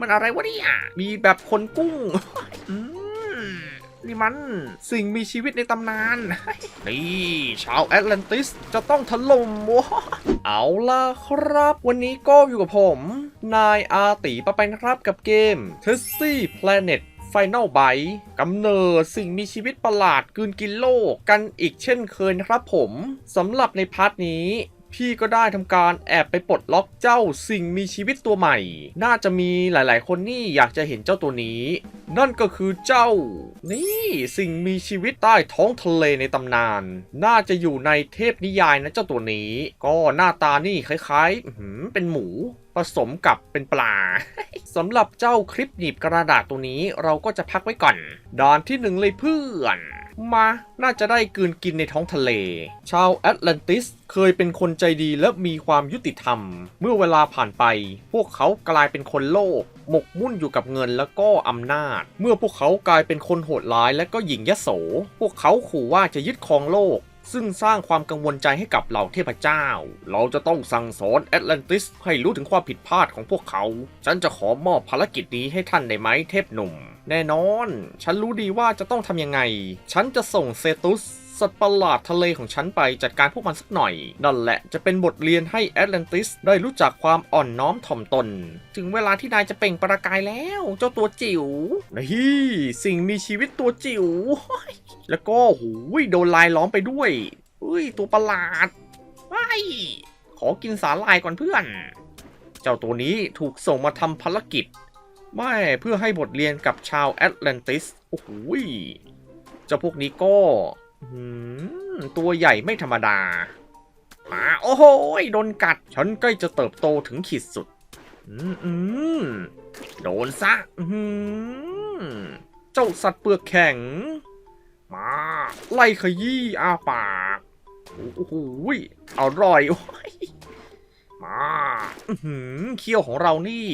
มันอะไรวะเนี่ย มีแบบคนกุ้งอืมนี่มันสิ่งมีชีวิตในตำนาน นี่ชาวแอตแลนติสจะต้องถล่มวะเอาล่ะครับ วันนี้ก็อยู่กับผม นายอาตีปะไปนะครับกับเกม t e s t y Planet Final b i t e กำเนิดสิ่งมีชีวิตประหลาดกลืนกินโลกกันอีกเช่นเคยนะครับผมสำหรับในพาร์ทนี้ พี่ก็ได้ทำการแอบไปปลดล็อกเจ้าสิ่งมีชีวิตตัวใหม่ น่าจะมีหลายๆ คนนี่อยากจะเห็นเจ้าตัวนี้ นั่นก็คือเจ้า นี่สิ่งมีชีวิตใต้ท้องทะเลในตำนาน น่าจะอยู่ในเทพนิยายนะเจ้าตัวนี้ ก็หน้าตานี่คล้ายๆเป็นหมูผสมกับเป็นปลาสำหรับเจ้าคลิปหนีบกระดาษตัวนี้เราก็จะพักไว้ก่อนด่านที่หนึ่งเลยเพื่อน มาน่าจะได้กืนกินในท้องทะเล ชาวแอตแลนติสเคยเป็นคนใจดีและมีความยุติธรรม เมื่อเวลาผ่านไป พวกเขากลายเป็นคนโลภหมกมุ่นอยู่กับเงินและก็อำนาจ เมื่อพวกเขากลายเป็นคนโหดร้ายและก็หยิ่งยโส พวกเขาขู่ว่าจะยึดครองโลก ซึ่งสร้างความกังวลใจให้กับเหล่าเทพเจ้า เราจะต้องสั่งสอนแอตแลนติสให้รู้ถึงความผิดพลาดของพวกเขา ฉันจะขอมอบภารกิจนี้ให้ท่านได้ไหมเทพหนุ่ม แน่นอน ฉันรู้ดีว่าจะต้องทำยังไง ฉันจะส่งเซตุส สัตว์ประหลาดทะเลของฉันไปจัดการพวกมันสักหน่อย นั่นแหละจะเป็นบทเรียนให้แอตแลนติสได้รู้จักความอ่อนน้อมถ่อมตน ถึงเวลาที่นายจะเปล่งประกายแล้ว เจ้าตัวจิ๋วนี่สิ่งมีชีวิตตัวจิ๋วแล้วก็หูยโดนลายล้อมไปด้วยอุ้ยตัวประหลาดไอขอกินสาลายก่อนเพื่อน เจ้าตัวนี้ถูกส่งมาทำภารกิจ ไม่เพื่อให้บทเรียนกับชาวแอตแลนติส โอ้โหยเจ้าพวกนี้ก็ ตัวใหญ่ไม่ธรรมดามาโอ้โหโดนกัด ฉันใกล้จะเติบโตถึงขีดสุดอืมอืมโดนซะเจ้าสัตว์เปลือกแข็ง มา ไล่ขยี้อาปากโอ้โหอร่อยมาเคี้ยวของเรานี่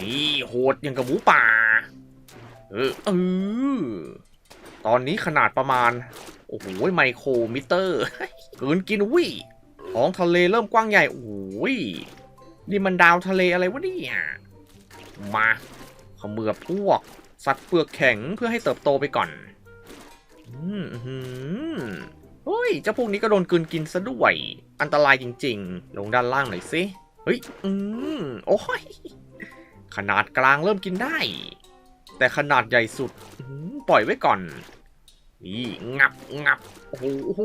นี่โหดอย่างกับหมูป่า เออเออ ตอนนี้ขนาดประมาณ โอ้โหไมโครมิเตอร์เกินกินวิท้องทะเลเริ่มกว้างใหญ่ โอ้ยนี่มันดาวทะเลอะไรวะเนี่ยมาขมือบพวก สัตว์เปลือกแข็งเพื่อให้เติบโตไปก่อน อืมอื้อหือเฮ้ยเจ้าพวกนี้ก็โดนกลืนกินซะด้วย อันตรายจริง ๆ ลงด้านล่างหน่อยสิ เฮ้ย อืม โอ้ย ขนาดกลางเริ่มกินได้ แต่ขนาดใหญ่สุดอื้อหือปล่อยไว้ก่อน นี่งับงับโอ้โหโอ้โห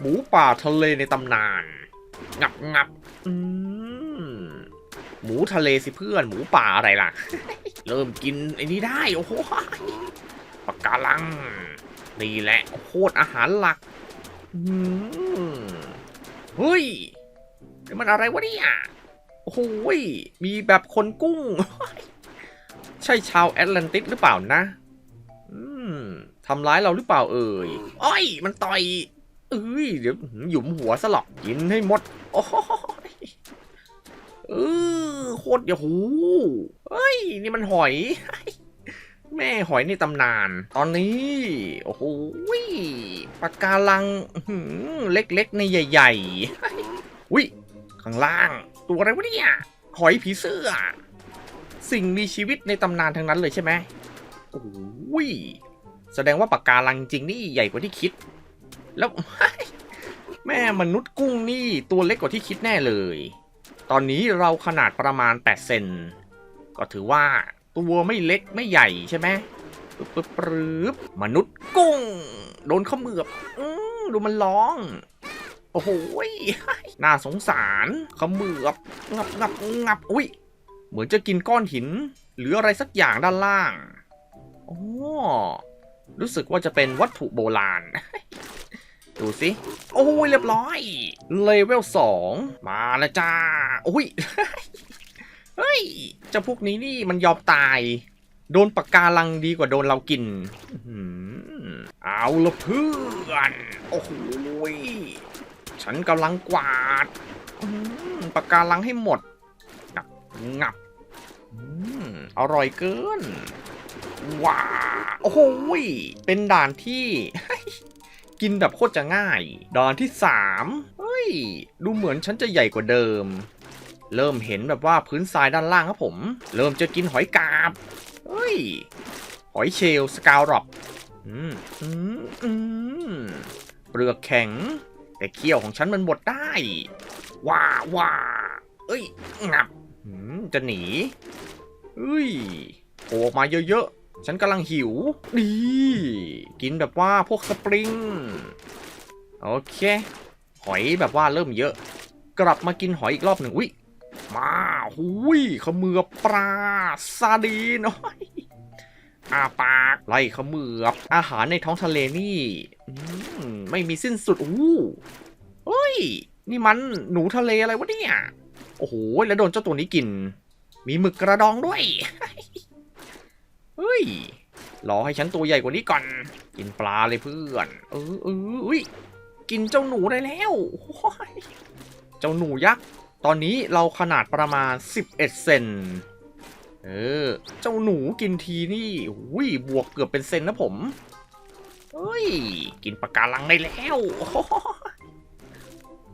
หมูป่าทะเลในตำนาน งับงับอืมหมูทะเลสิเพื่อน หมูป่าอะไรล่ะ เริ่มกินไอ้นี้ได้ โอ้โหปากกาลัง นี่แหละโคตรอาหารหลักอืมเฮ้ยนี่มันอะไรวะเนี่ย โอ้โหยมีแบบคนกุ้ง ใช่ชาวแอตแลนติสหรือเปล่านะทำร้ายเราหรือเปล่าเอ่ยอ้อย มันต่อย เอ้ย เดี๋ยวหยุมหัวสลับกินให้หมด โอ้ยเออโคตรอย่าหูเฮ้ย นี่มันหอย แม่หอยในตำนาน ตอนนี้ โอ้โหปากกาลังเล็กๆในใหญ่ๆวิข้างล่าง ตัวอะไรวะเนี่ย หอยผีเสื้อ สิ่งมีชีวิตในตำนานทั้งนั้นเลยใช่ไหมโอ้โหแสดงว่าปากกาลังจริงนี่ใหญ่กว่าที่คิด แล้วแม่มนุษย์กุ้งนี่ตัวเล็กกว่าที่คิดแน่เลย ตอนนี้เราขนาดประมาณ8เซนก็ถือว่าตัวไม่เล็กไม่ใหญ่ใช่ไหมปึ๊บปึ๊บปึ๊บมนุษย์กุ้ง โดนเขมือบอื้อดูมันร้อง โอ้โหน่าสงสารเขมือบงับงับงับอุ้ย เหมือนจะกินก้อนหิน หรืออะไรสักอย่างด้านล่างโอ้รู้สึกว่าจะเป็นวัตถุโบราณ ดูสิ โอ้ยเรียบร้อย เลเวลสองมาแล้วจ้าโอ้ย เฮ้ยเจ้าพวกนี้นี่มันยอมตาย โดนปากกาลังดีกว่าโดนเรากิน เอาละเพื่อน โอ้โหยฉันกำลังกวาดปากกาลังให้หมด งับงับ อร่อยเกิน ว้าโอ้โหยเป็นด่านที่ กินแบบโคตรจะง่าย ด่านที่สามเฮ้ย ดูเหมือนฉันจะใหญ่กว่าเดิม เริ่มเห็นแบบว่าพื้นทรายด้านล่างครับผม เริ่มจะกินหอยกาบ เฮ้ย หอยเชลล์สกาวรอปอืมอืมอืมเปลือกแข็ง แต่เขี้ยวของฉันมันบดได้ ว้าว้าเอ้ยงับจะหนี เฮ้ยโผล่ออกมาเยอะๆ ฉันกำลังหิว ดีกินแบบว่าพวกสปริง โอเค หอยแบบว่าเริ่มเยอะ กลับมากินหอยอีกรอบหนึ่งอุ้ยมาหุยเขมือปลาซาดีนโอ้ยอาปากไล่เขมือบอาหารในท้องทะเลนี่ไม่มีสิ้นสุดอู้เฮ้ย นี่มันหนูทะเลอะไรวะเนี่ย โอ้โห แล้วโดนเจ้าตัวนี้กิน มีหมึกกระดองด้วย เฮ้ย รอให้ฉันตัวใหญ่กว่านี้ก่อน กินปลาเลยเพื่อน เออเอออุ้ย กินเจ้าหนูได้แล้ว เจ้าหนูยักษ์ ตอนนี้เราขนาดประมาณ 11 เซน เออ เจ้าหนูกินทีนี่อุ้ย บวกเกือบเป็นเซนนะผม เฮ้ย กินปลาการังได้แล้ว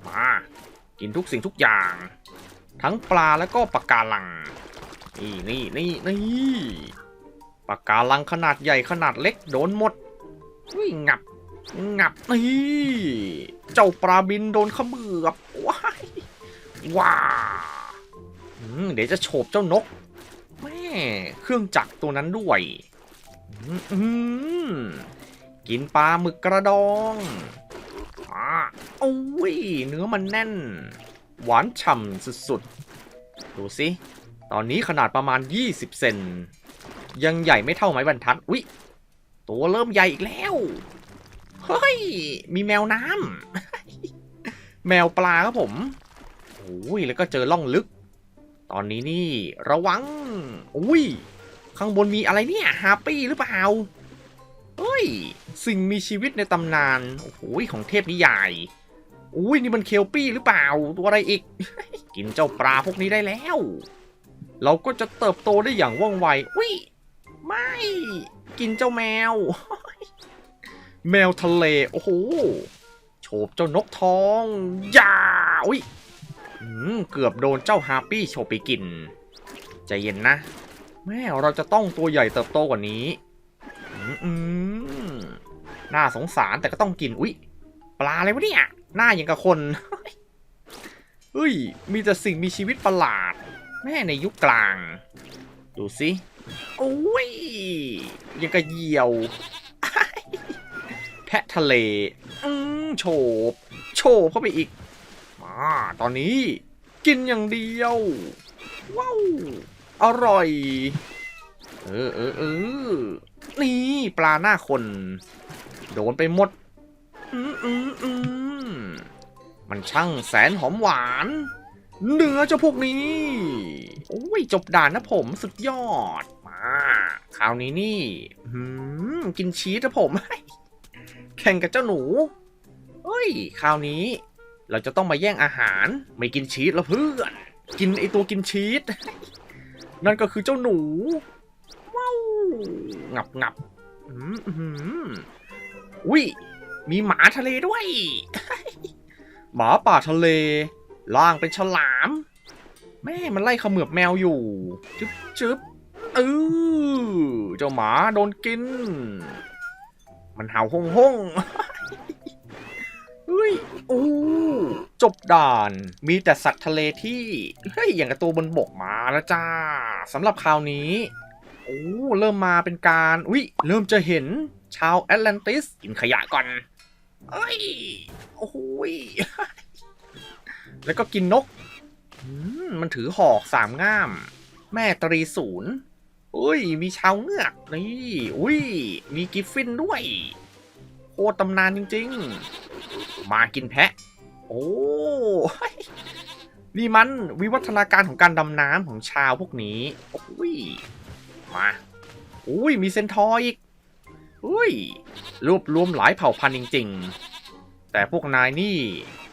มา กินทุกสิ่งทุกอย่าง ทั้งปลาแล้วก็ปลาการัง นี่นี่นี่นี่ปลาการังขนาดใหญ่ขนาดเล็กโดนหมดอุ้ยงับ งับนี่เจ้าปลาบินโดนขมือบว้ายว้าอืมเดี๋ยวจะโฉบเจ้านกแม่เครื่องจักรตัวนั้นด้วยอืมอมกินปลาหมึกกระดองอ่าโอ้ยเนื้อมันแน่น หวานฉ่ำสุดๆ ดูสิตอนนี้ขนาดประมาณ 20 เซนยังใหญ่ไม่เท่าไม้บรรทัดอุ๊ยตัวเริ่มใหญ่อีกแล้ว เฮ้ย มีแมวน้ำ แมวปลาครับผมโอ้ยแล้วก็เจอล่องลึก ตอนนี้นี่ระวัง อุ้ย ข้างบนมีอะไรเนี่ยฮาปี้หรือเปล่าเฮ้ย สิ่งมีชีวิตในตำนาน โอ้โหของเทพนิยาย อุ้ยนี่มันเคลปี้หรือเปล่าตัวอะไรอีก กินเจ้าปลาพวกนี้ได้แล้ว เราก็จะเติบโตได้อย่างว่องไวอุ้ยไม่กินเจ้าแมว แมวทะเลโอ้โหโฉบเจ้านกทองอย่าอุ้ยเกือบโดนเจ้าฮาร์ปี้โฉบไปกินใจเย็นนะ แม่เราจะต้องตัวใหญ่เติบโตกว่านี้อืมน่าสงสารแต่ก็ต้องกิน อุ้ย ลาอะไรวะเนี่ย หน้าอย่างกับคนเฮ้ย มีแต่สิ่งมีชีวิตประหลาด แม่ในยุคกลาง ดูสิโอ้ย ยังกระเหยี่ยว แพะทะเล อืมโฉบ โฉบเข้าไปอีก มา ตอนนี้ กินอย่างเดียว ว้าว อร่อย เออเออเออนี่ ปลาหน้าคน โดนไปหมด อืมอืมอืมมันช่างแสนหอมหวาน เนื้อเจ้าพวกนี้ โอ้ยจบด่านนะผมสุดยอด มา คราวนี้นี่หืมกินชีสนะผม แข่งกับเจ้าหนู เฮ้ย คราวนี้ เราจะต้องมาแย่งอาหาร ไม่กินชีสแล้วเพื่อน กินไอตัวกินชีส นั่นก็คือเจ้าหนู ว้าว งับงับอืมอื้อหืออุ้ย มีหมาทะเลด้วย หมาป่าทะเล ล่างเป็นฉลาม แม่มันไล่ขมือบแมวอยู่ จึ๊บจึ๊บเออเจ้าหมาโดนกิน มันเห่าห้องห้องเฮ้ยโอ้จบด่าน มีแต่สัตว์ทะเลที่ เฮ้ย อย่างกับตัวบนบกมาแล้วจ้าสำหรับคราวนี้ โอ้ เริ่มมาเป็นการ อุ้ยเริ่มจะเห็นชาวแอตแลนติสกินขยะก่อน เอ้ยโอ้โหยแล้วก็กินนกมันถือหอกสามง่าม แม่ตรีศูนย์อุ้ย มีชาวเงือกนี่อุ้ย มีกิฟฟินด้วย โคตรตำนานจริง ๆ มากินแพะ โอ้ยนี่มันวิวัฒนาการของการดำน้ำของชาวพวกนี้โอ้ย มา อุ้ย มีเซนทอยอีก อุ้ยรวบรวมหลายเผ่าพันธุ์จริง ๆ แต่พวกนายนี่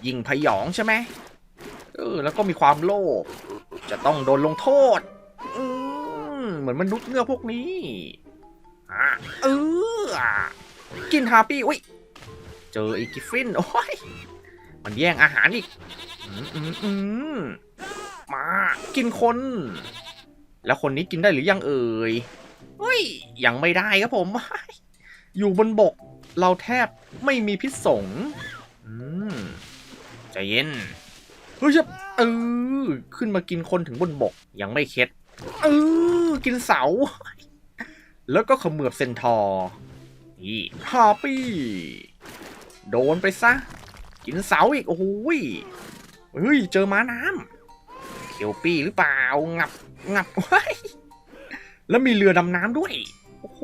ยิงพยองใช่ไหมเออแล้วก็มีความโลภจะต้องโดนลงโทษอืมเหมือนมนุษย์เงือกพวกนี้อะเออกินฮาปี้อุ้ยเจออีกกิฟฟินโอ้ยมันแย่งอาหารอีกอืมอืมอืมมากินคน แล้วคนนี้กินได้หรือยังเอ่ยเฮ้ยยังไม่ได้ครับผม อยู่บนบกเราแทบไม่มีพิษสงอืมใจเย็นเฮ้ยจะเออขึ้นมากินคนถึงบนบกยังไม่เข็ดเออกินเสา แล้วก็ขมือบเซนทอร์นี่ฮาปี้โดนไปซะ กินเสาอีก โอ้โหยเฮ้ย เจอม้าน้ำเคียวปี้หรือเปล่า งับ งับไว้แล้วมีเรือดำน้ำด้วย โอ้โห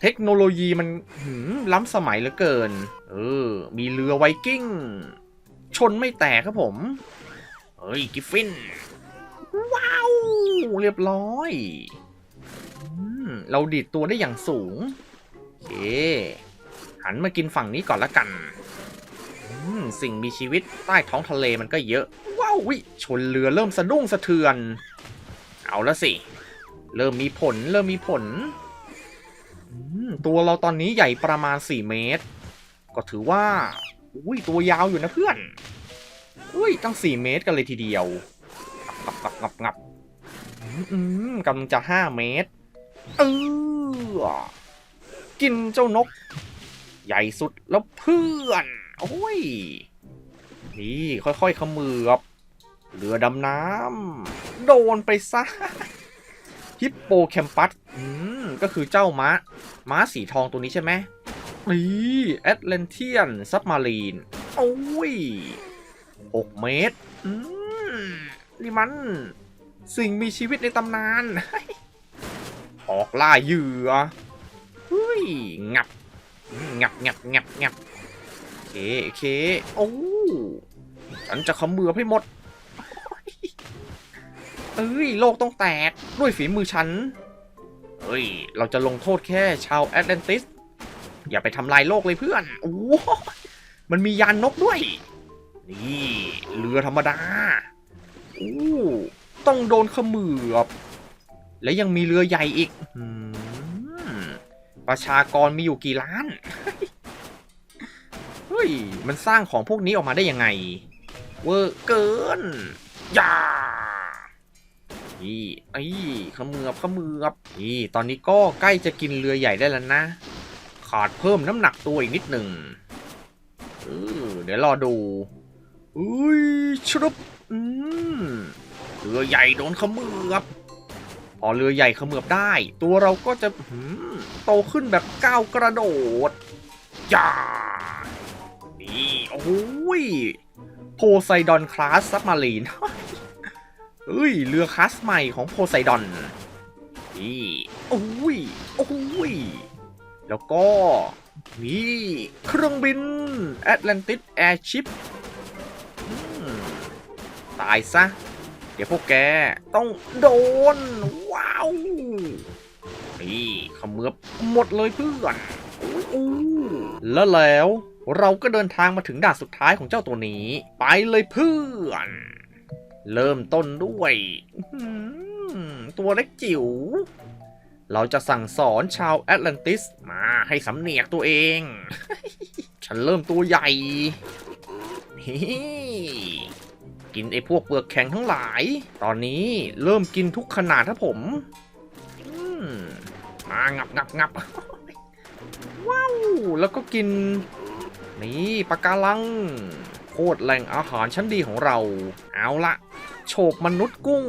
เทคโนโลยีมันหืมล้ำสมัยเหลือเกิน เออ มีเรือไวกิ้ง ชนไม่แตกครับผม เฮ้ย กิฟฟิน ว้าว เรียบร้อยอเราดีดตัวได้อย่างสูงโอเคหันมากินฝั่งนี้ก่อนละกัน สิ่งมีชีวิตใต้ท้องทะเลมันก็เยอะ ว้าววิชนเรือเริ่มสะดุ้งสะเทือน เอาละสิ เริ่มมีผล เริ่มมีผล ตัวเราตอนนี้ใหญ่ประมาณ 4 เมตร ก็ถือว่า อุ้ย ตัวยาวอยู่นะเพื่อน อุ้ย ตั้ง 4 เมตรกันเลยทีเดียว งับงับงับงับอืมกำลังจะ 5 เมตร เออ กินเจ้านก ใหญ่สุดแล้วเพื่อน โอ้ย นี่ค่อยๆขมือบเรือดำน้ำ โดนไปซะ ฮิปโปแคมปัส อืม ก็คือเจ้าม้า ม้าสีทองตัวนี้ใช่ไหมนี่แอตแลนเทียนซับมารีนโอ้ยหกเมตรอืมนี่มัน สิ่งมีชีวิตในตำนาน ออกล่าเหยื่อเฮ้ยงับ งับงับงับงับโอเคโอเคโอ้ฉันจะเขมือให้หมด เอ้ย โลกต้องแตก ด้วยฝีมือฉัน เฮ้ย เราจะลงโทษแค่ชาวแอตแลนติส อย่าไปทำลายโลกเลยเพื่อนโอ้โหมันมียานนกด้วย นี่ เรือธรรมดาโอ้ต้องโดนขมือบ และยังมีเรือใหญ่อีก ประชากรมีอยู่กี่ล้าน เฮ้ย มันสร้างของพวกนี้ออกมาได้ยังไง เวอร์เกิน อย่า นี่ไอ้ขมือบขมือบนี่ตอนนี้ก็ใกล้จะกินเรือใหญ่ได้แล้วนะ ขาดเพิ่มน้ำหนักตัวอีกนิดหนึ่งเออเดี๋ยวรอดูอุ้ยชุบอืมเรือใหญ่โดนขมือบพอเรือใหญ่ขมือบได้ ตัวเราก็จะหืมโตขึ้นแบบก้าวกระโดดย่านี่โอ้ยโพไซดอนคลาสซับมารีน เฮ้ย เรือคลาสใหม่ของโพไซดอน นี่ โอ้ย โอ้ย แล้วก็ นี่เครื่องบินแอตแลนติสแอร์ชิพตายซะ เดี๋ยวพวกแกต้องโดน ว้าว นี่ขมือบหมดเลยเพื่อนอแล้วแล้วเราก็เดินทางมาถึงด่านสุดท้ายของเจ้าตัวนี้ ไปเลยเพื่อน เริ่มต้นด้วยอื้อหือตัวเล็กจิ๋ว เราจะสั่งสอนชาวแอตแลนติสมาให้สำเนียกตัวเอง ฉันเริ่มตัวใหญ่นี่กินไอ้พวกเปลือกแข็งทั้งหลาย ตอนนี้เริ่มกินทุกขนาดครับผมอืมมางับงับงับว้าว แล้วก็กิน นี่ปลาการัง โคตรแหล่งอาหารชั้นดีของเรา เอาละ โฉบมนุษย์กุ้ง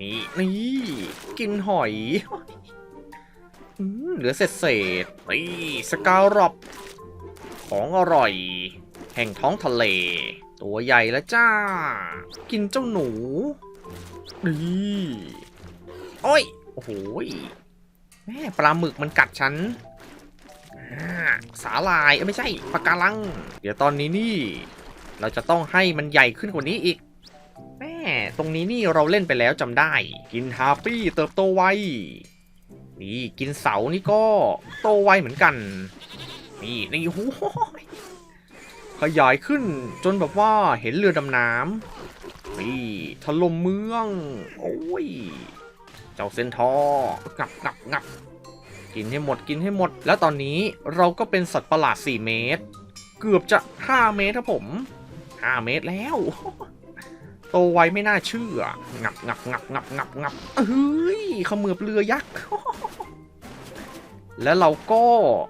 นี่นี่กินหอยอืมเหลือเศษเศษๆนี่สกาวรอบ ของอร่อย แห่งท้องทะเล ตัวใหญ่แล้วจ้า กินเจ้าหนูนี่โอ้ย โอ้โหยแม่ปลาหมึกมันกัดฉันอ่าสาลายเอ้ยไม่ใช่ปะการัง เดี๋ยวตอนนี้นี่ เราจะต้องให้มันใหญ่ขึ้นกว่านี้อีกแม่ ตรงนี้นี่เราเล่นไปแล้วจำได้ กินฮาปี้เติบโตไว นี่กินเสานี่ก็โตไวเหมือนกัน นี่นี่โอ้โหขยายขึ้นจนแบบว่าเห็นเรือดำน้ำนี่ถล่มเมือง โอ้ย เจ้าเซนทองับงับงับกินให้หมดกินให้หมด แล้วตอนนี้เราก็เป็นสัตว์ประหลาด 4 เมตร เกือบจะ 5 เมตรครับผม 5 เมตรแล้ว โตไวไม่น่าเชื่อ งับงับงับงับงับงับเฮ้ยเขมือบเรือยักษ์ แล้วเราก็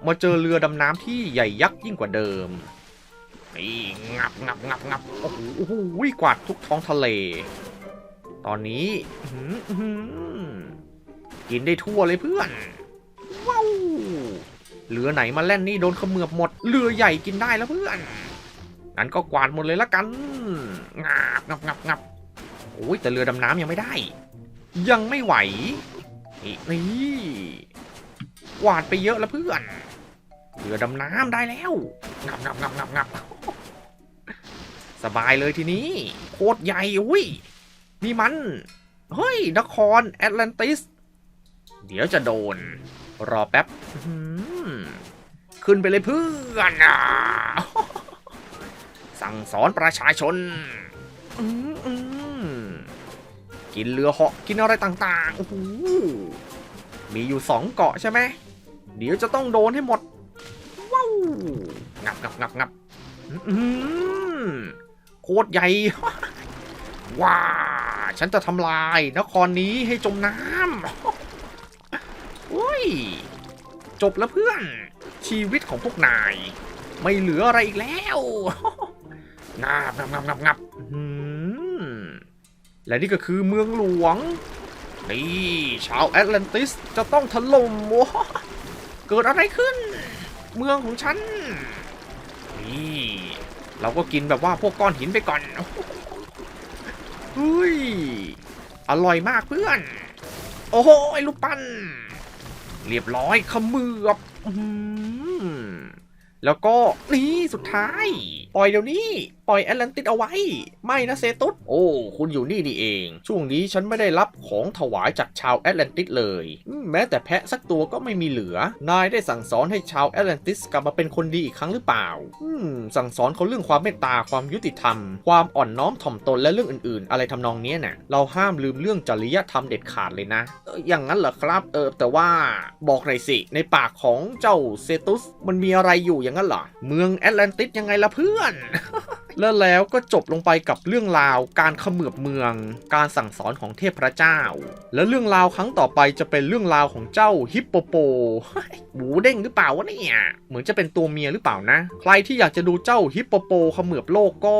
มาเจอเรือดำน้ำที่ใหญ่ยักษ์ยิ่งกว่าเดิม นี่งับงับงับงับโอ้โหโอ้โหกวาดทุกท้องทะเล ตอนนี้กินได้ทั่วเลยเพื่อน ว้าว เรือไหนมาแล่นนี่โดนเขมือบหมด เรือใหญ่กินได้แล้วเพื่อน งั้นก็กวาดหมดเลยละกันงับงับงับงับโอ้ยแต่เรือดำน้ำยังไม่ได้ ยังไม่ไหวนี่กวาดไปเยอะแล้วเพื่อน เรือดำน้ำได้แล้วงับงับงับงับงับสบายเลยทีนี้ โคตรใหญ่อุ้ยนี่มัน เฮ้ย นครแอตแลนติส เดี๋ยวจะโดน รอแป๊บ ขึ้นไปเลยเพื่อนอะ สั่งสอนประชาชนอืมอืมกินเรือเหาะกินอะไรต่างๆโอ้โหมีอยู่สองเกาะใช่ไหมเดี๋ยวจะต้องโดนให้หมด ว้าว งับงับงับงับอืมโคตรใหญ่ ว้า ฉันจะทำลายนครนี้ให้จมน้ำโอ้ย จบแล้วเพื่อน ชีวิตของพวกนาย ไม่เหลืออะไรอีกแล้ว งับงับงับงับงับและนี่ก็คือเมืองหลวง นี่ชาวแอตแลนติสจะต้องถล่มว้าเกิดอะไรขึ้น เมืองของฉัน นี่ เราก็กินแบบว่าพวกก้อนหินไปก่อนเฮ้ย อร่อยมากเพื่อน โอ้โหไอ้ลูกปั้น เรียบร้อยขมือบแล้วก็นี่สุดท้าย ปล่อยเดี๋ยวนี้ ปล่อยแอตแลนติสเอาไว้ ไม่นะเซตุสโอ้ คุณอยู่นี่นี่เอง ช่วงนี้ฉันไม่ได้รับของถวายจากชาวแอตแลนติสเลย แม้แต่แพะสักตัวก็ไม่มีเหลือ นายได้สั่งสอนให้ชาวแอตแลนติสกลับมาเป็นคนดีอีกครั้งหรือเปล่า อืม สั่งสอนเขาเรื่องความเมตตา ความยุติธรรม ความอ่อนน้อมถ่อมตนและเรื่องอื่น ๆ อะไรทำนองนี้ยน่ะ เราห้ามลืมเรื่องจริยธรรมเด็ดขาดเลยนะเอออย่างนั้นเหรอครับ เออ แต่ว่าบอกหน่อยสิ ในปากของเจ้าเซตุส มันมีอะไรอยู่อย่างนั้นเหรอ เมืองแอตแลนติสยังไงล่ะเพื่อนแล้วแล้วก็จบลงไปกับเรื่องราวการเขมือบเมือง การสั่งสอนของเทพพระเจ้า และเรื่องราวครั้งต่อไปจะเป็นเรื่องราวของเจ้าฮิปโปโปหมูเด้งหรือเปล่าวะเนี่ยเหมือนจะเป็นตัวเมียหรือเปล่านะ ใครที่อยากจะดูเจ้าฮิปโปโปเขมือบโลกก็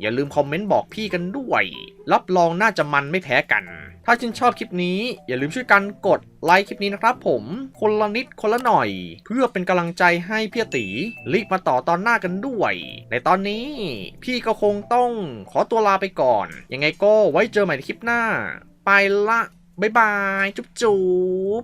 อย่าลืมคอมเมนต์บอกพี่กันด้วย รับรองน่าจะมันไม่แพ้กันถ้าชื่นชอบคลิปนี้อย่าลืมช่วยกันกดไลค์คลิปนี้นะครับผมคนละนิดคนละหน่อย เพื่อเป็นกำลังใจให้พี่ตีรีบมาต่อตอนหน้ากันด้วย ในตอนนี้พี่ก็คงต้องขอตัวลาไปก่อน ยังไงก็ไว้เจอใหม่ในคลิปหน้า ไปละ บ๊ายบาย จุ๊บจุ๊บ